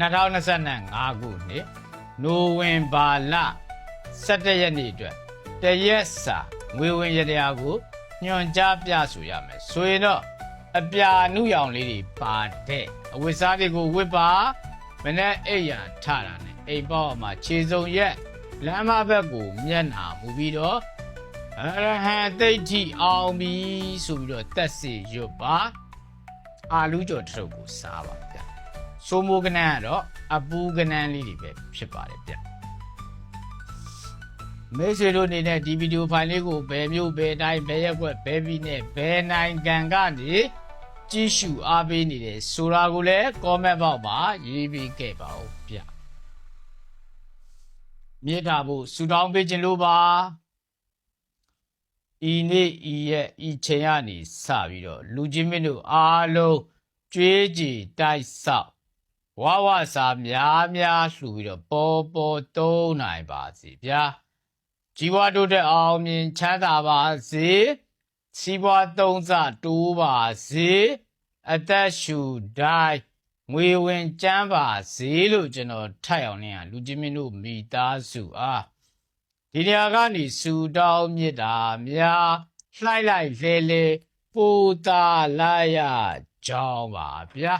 2025ခုနှစ်နိုဝင်ဘာလ17ရက်နေ့အတွက်တရက်စာငွေဝင်ရတရားကိုညွှန်ကြားပြဆိုရမယ်ဆိုရင်တော့အပြာနုရောင်လေးတွေပါတဲ့အဝတ်စားတွေကိုဝတ်ပါမနေ့အိပ်ရထတာနဲ့အိမ်ပေါက်မှာခြေစုံရက်လမ်းမဘက်ကိုမျက်နှာမူပြီးတော့အရဟံသိဋ္ဌိအောင်ပြီဆိုပြီးတော့တက်စီရွတ်ပါအာလူကျော်တစ်ထုပ်ကိုစားပါဗျ စိုးမိုးကနန်းကတော့အပူကနန်းလေးတွေပဲဖြစ်ပါတယ်ဗျမိတ်ဆွေတို့အနေနဲ့ဒီဗီဒီယိုဖိုင်လေးကိုဘယ်မျိုးဘယ်တိုင်းဘယ်ရက်ွက်ဘယ်ပြည်နဲ့ဘယ်နိုင်ငံကနေကြည့်ရှုအားပေးနေတယ်ဆိုတာကိုလည်း comment box မှာရေးပေးခဲ့ပါဦးဗျမြေတာဖို့ဆူတောင်းပေးခြင်းလို့ပါဤနေ့ဤရက်ဤချိန်ကနေစပြီးတော့လူချင်းမင်းတို့အားလုံးကြွေးကြည်တိုက်ဆောက် ဝဝစာများများလှူပြီးတော့ပေါ်ပေါ်သုံးနိုင်ပါစီဗျာជីវတိုးတက်အောင်မြင်ချမ်းသာပါစေစီးပွားသုံးစတိုးပါစေအသက်ရှူတိုင်းငွေဝင်ကျန်းပါစေလို့ကျွန်တော်ထိုက်အောင်နေရလူချင်းမင်းတို့မိသားစုအားဒီနေရာကနေစူတောင်းမြစ်တာများလှိုက်လိုက်လဲလဲပူတာလာရကြောင်းပါဗျာ